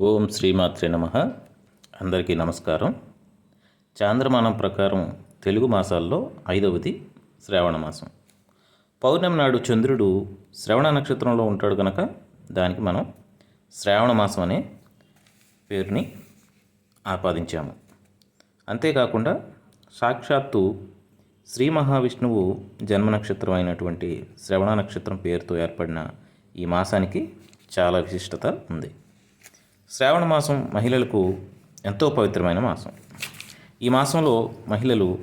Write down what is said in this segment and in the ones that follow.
ఓం శ్రీమాత్రే నమ. అందరికీ నమస్కారం. చాంద్రమానం ప్రకారం తెలుగు మాసాల్లో ఐదవది శ్రావణ మాసం. పౌర్ణమి నాడు చంద్రుడు శ్రవణ నక్షత్రంలో ఉంటాడు కనుక దానికి మనం శ్రావణ మాసం అనే పేరుని ఆపాదించాము. అంతేకాకుండా సాక్షాత్తు శ్రీ మహావిష్ణువు జన్మ నక్షత్రం అయినటువంటి శ్రవణ నక్షత్రం పేరుతో ఏర్పడిన ఈ మాసానికి చాలా విశిష్టత ఉంది. శ్రావణ మాసం మహిళలకు ఎంతో పవిత్రమైన మాసం. ఈ మాసంలో మహిళలు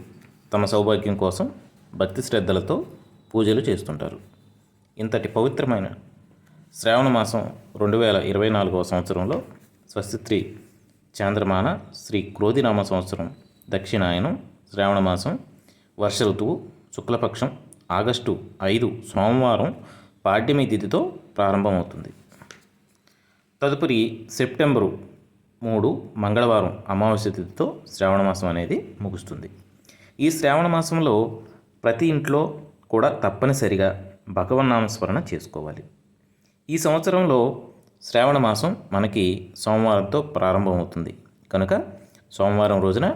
తమ సౌభాగ్యం కోసం భక్తి శ్రద్ధలతో పూజలు చేస్తుంటారు. ఇంతటి పవిత్రమైన శ్రావణ మాసం రెండు వేల ఇరవై నాలుగవ సంవత్సరంలో స్వస్తిత్రి చాంద్రమాన శ్రీ క్రోధినామ సంవత్సరం దక్షిణాయనం శ్రావణ మాసం వర్ష ఋతువు శుక్లపక్షం ఆగస్టు ఐదు సోమవారం పాడ్యమి తిథితో ప్రారంభమవుతుంది. తదుపరి సెప్టెంబరు మూడు మంగళవారం అమావాస్య తిథితో శ్రావణ మాసం అనేది ముగుస్తుంది. ఈ శ్రావణ మాసంలో ప్రతి ఇంట్లో కూడా తప్పనిసరిగా భగవన్నామస్మరణ చేసుకోవాలి. ఈ సంవత్సరంలో శ్రావణ మాసం మనకి సోమవారంతో ప్రారంభమవుతుంది. కనుక సోమవారం రోజున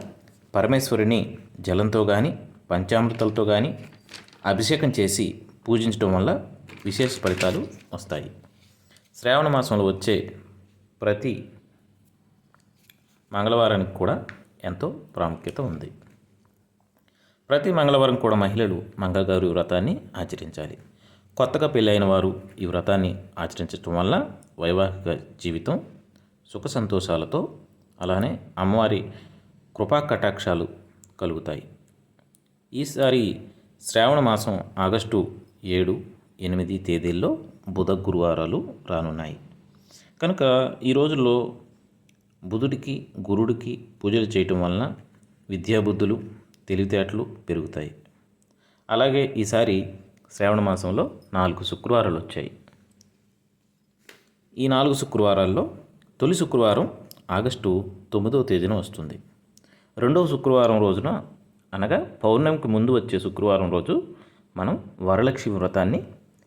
పరమేశ్వరుని జలంతో కానీ పంచామృతాలతో కానీ అభిషేకం చేసి పూజించడం వల్ల విశేష ఫలితాలు వస్తాయి. శ్రావణ మాసంలో వచ్చే ప్రతి మంగళవారానికి కూడా ఎంతో ప్రాముఖ్యత ఉంది. ప్రతి మంగళవారం కూడా మహిళలు మంగళగారు వ్రతాన్ని ఆచరించాలి. కొత్తగా పెళ్ళైన వారు ఈ వ్రతాన్ని ఆచరించడం వల్ల వైవాహిక జీవితం సుఖ సంతోషాలతో అలానే అమ్మవారి కృపా కటాక్షాలు కలుగుతాయి. ఈసారి శ్రావణ మాసం ఆగస్టు ఏడు ఎనిమిది తేదీల్లో బుధ గురువారాలు రానున్నాయి. కనుక ఈ రోజుల్లో బుధుడికి గురుడికి పూజలు చేయటం వలన విద్యాబుద్ధులు తెలివితేటలు పెరుగుతాయి. అలాగే ఈసారి శ్రావణ మాసంలో నాలుగు శుక్రవారాలు వచ్చాయి. ఈ నాలుగు శుక్రవారాల్లో తొలి శుక్రవారం ఆగస్టు తొమ్మిదవ తేదీన వస్తుంది. రెండవ శుక్రవారం రోజున అనగా పౌర్ణమికి ముందు వచ్చే శుక్రవారం రోజు మనం వరలక్ష్మి వ్రతాన్ని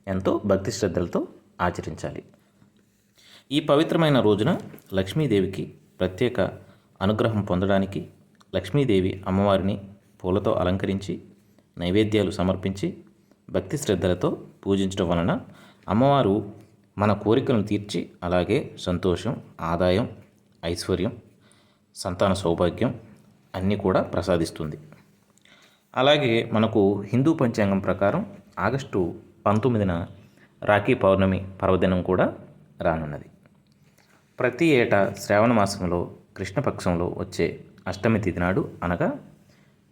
ఎంతో భక్తి శ్రద్ధలతో ఆచరించాలి. ఈ పవిత్రమైన రోజున లక్ష్మీదేవికి ప్రత్యేక అనుగ్రహం పొందడానికి లక్ష్మీదేవి అమ్మవారిని పూలతో అలంకరించి నైవేద్యాలు సమర్పించి భక్తి శ్రద్ధలతో పూజించడం వలన అమ్మవారు మన కోరికలను తీర్చి అలాగే సంతోషం ఆదాయం ఐశ్వర్యం సంతాన సౌభాగ్యం అన్నీ కూడా ప్రసాదిస్తుంది. అలాగే మనకు హిందూ పంచాంగం ప్రకారం ఆగస్టు పంతొమ్మిదిన రాఖీ పౌర్ణమి పర్వదినం కూడా రానున్నది. ప్రతి ఏటా శ్రావణ మాసంలో కృష్ణపక్షంలో వచ్చే అష్టమి తిథి నాడు అనగా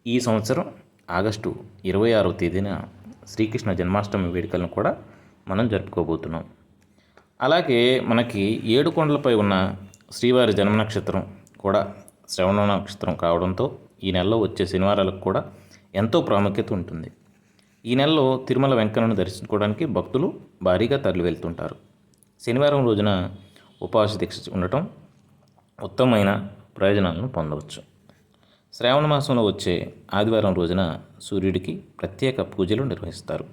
ఈ సంవత్సరం ఆగస్టు ఇరవై ఆరవ తేదీన శ్రీకృష్ణ జన్మాష్టమి వేడుకలను కూడా మనం జరుపుకోబోతున్నాం. అలాగే మనకి ఏడు కొండలపై ఉన్న శ్రీవారి జన్మ నక్షత్రం కూడా శ్రవణ నక్షత్రం కావడంతో ఈ నెలలో వచ్చే శనివారాలకు కూడా ఎంతో ప్రాముఖ్యత ఉంటుంది. ఈ నెలలో తిరుమల వెంకన్నను దర్శించుకోవడానికి భక్తులు భారీగా తరలి వెళ్తుంటారు శనివారం రోజున ఉపవాస దీక్ష ఉండటం ఉత్తమమైన ప్రయోజనాలను పొందవచ్చు. శ్రావణ మాసంలో వచ్చే ఆదివారం రోజున సూర్యుడికి ప్రత్యేక పూజలు నిర్వహిస్తారు.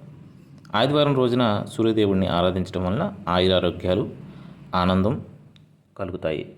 ఆదివారం రోజున సూర్యదేవుడిని ఆరాధించడం వలన ఆయురారోగ్యాలు ఆనందం కలుగుతాయి.